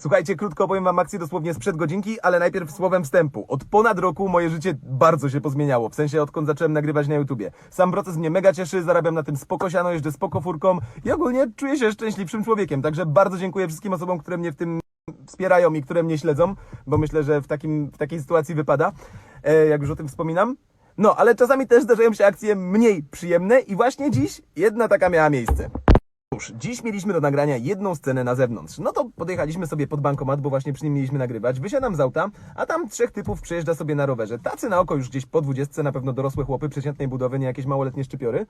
Słuchajcie, krótko opowiem wam akcję dosłownie sprzed godzinki, ale najpierw słowem wstępu. Od ponad roku moje życie bardzo się pozmieniało, w sensie odkąd zacząłem nagrywać na YouTubie. Sam proces mnie mega cieszy, zarabiam na tym spoko siano, jeżdżę spoko furką i ogólnie czuję się szczęśliwszym człowiekiem, także bardzo dziękuję wszystkim osobom, które mnie w tym wspierają i które mnie śledzą, bo myślę, że w, takim, w takiej sytuacji wypada, e, jak już o tym wspominam. No, ale czasami też zdarzają się akcje mniej przyjemne i właśnie dziś jedna taka miała miejsce. Cóż, dziś mieliśmy do nagrania jedną scenę na zewnątrz. No to podjechaliśmy sobie pod bankomat, bo właśnie przy nim mieliśmy nagrywać. Wysiadam z auta, a tam trzech typów przejeżdża sobie na rowerze. Tacy na oko już gdzieś po dwudziestce, na pewno dorosłe chłopy przeciętnej budowy, nie jakieś małoletnie szczypiory.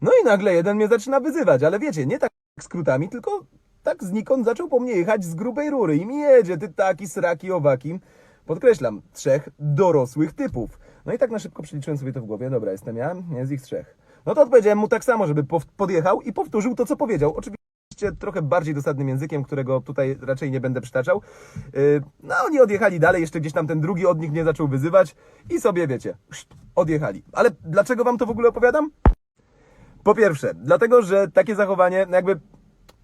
No i nagle jeden mnie zaczyna wyzywać, ale wiecie, nie tak skrótami, tylko tak znikąd zaczął po mnie jechać z grubej rury i mi jedzie, ty taki, sraki, owaki. Podkreślam, trzech dorosłych typów. No i tak na szybko przeliczyłem sobie to w głowie. Dobra, jestem ja, jest ich trzech. No to odpowiedziałem mu tak samo, żeby podjechał i powtórzył to, co powiedział. Oczywiście trochę bardziej dosadnym językiem, którego tutaj raczej nie będę przytaczał. Yy, no oni odjechali dalej, jeszcze gdzieś tam ten drugi od nich mnie zaczął wyzywać i sobie, wiecie, odjechali. Ale dlaczego wam to w ogóle opowiadam? Po pierwsze, dlatego, że takie zachowanie, no jakby,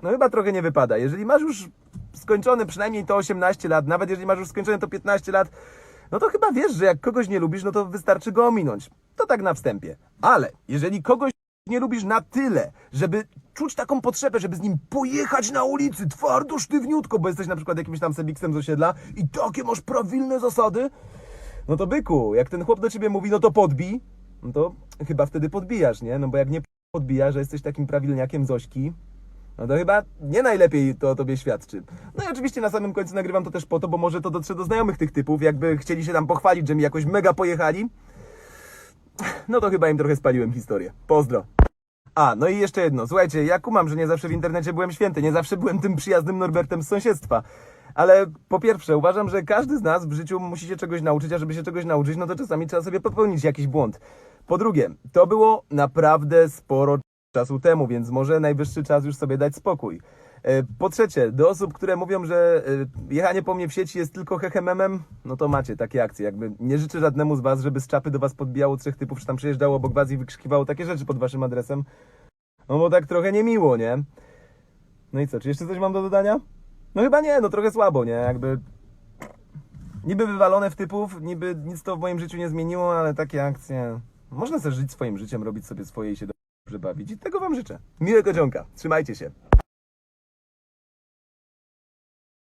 no chyba trochę nie wypada. Jeżeli masz już skończone przynajmniej to 18 lat, nawet jeżeli masz już skończone to 15 lat, no to chyba wiesz, że jak kogoś nie lubisz, no to wystarczy go ominąć. To tak na wstępie. Ale jeżeli kogoś nie lubisz na tyle, żeby czuć taką potrzebę, żeby z nim pojechać na ulicy twardo, sztywniutko, bo jesteś na przykład jakimś tam sebiksem z osiedla i takie masz prawilne zasady, no to byku, jak ten chłop do ciebie mówi, no to podbij, no to chyba wtedy podbijasz, nie? No bo jak nie podbijasz, że jesteś takim prawilniakiem Zośki, no to chyba nie najlepiej to o tobie świadczy. No i oczywiście na samym końcu nagrywam to też po to, bo może to dotrze do znajomych tych typów, jakby chcieli się tam pochwalić, że mi jakoś mega pojechali. No to chyba im trochę spaliłem historię. Pozdro. A, no i jeszcze jedno. Słuchajcie, ja kumam, że nie zawsze w internecie byłem święty, nie zawsze byłem tym przyjaznym Norbertem z sąsiedztwa. Ale po pierwsze, uważam, że każdy z nas w życiu musi się czegoś nauczyć, a żeby się czegoś nauczyć, no to czasami trzeba sobie popełnić jakiś błąd. Po drugie, to było naprawdę sporo czasu temu, więc może najwyższy czas już sobie dać spokój. E, Po trzecie, do osób, które mówią, że e, jechanie po mnie w sieci jest tylko hehememem, no to macie takie akcje. Jakby nie życzę żadnemu z was, żeby z czapy do was podbijało trzech typów, czy tam przejeżdżało obok was i wykrzykiwało takie rzeczy pod waszym adresem. No bo tak trochę niemiło, nie? No i co, czy jeszcze coś mam do dodania? No chyba nie, no trochę słabo, nie? Jakby niby wywalone w typów, niby nic to w moim życiu nie zmieniło, ale takie akcje... Można sobie żyć swoim życiem, robić sobie swoje i się dobrze bawić i tego wam życzę. Miłego dzionka, trzymajcie się.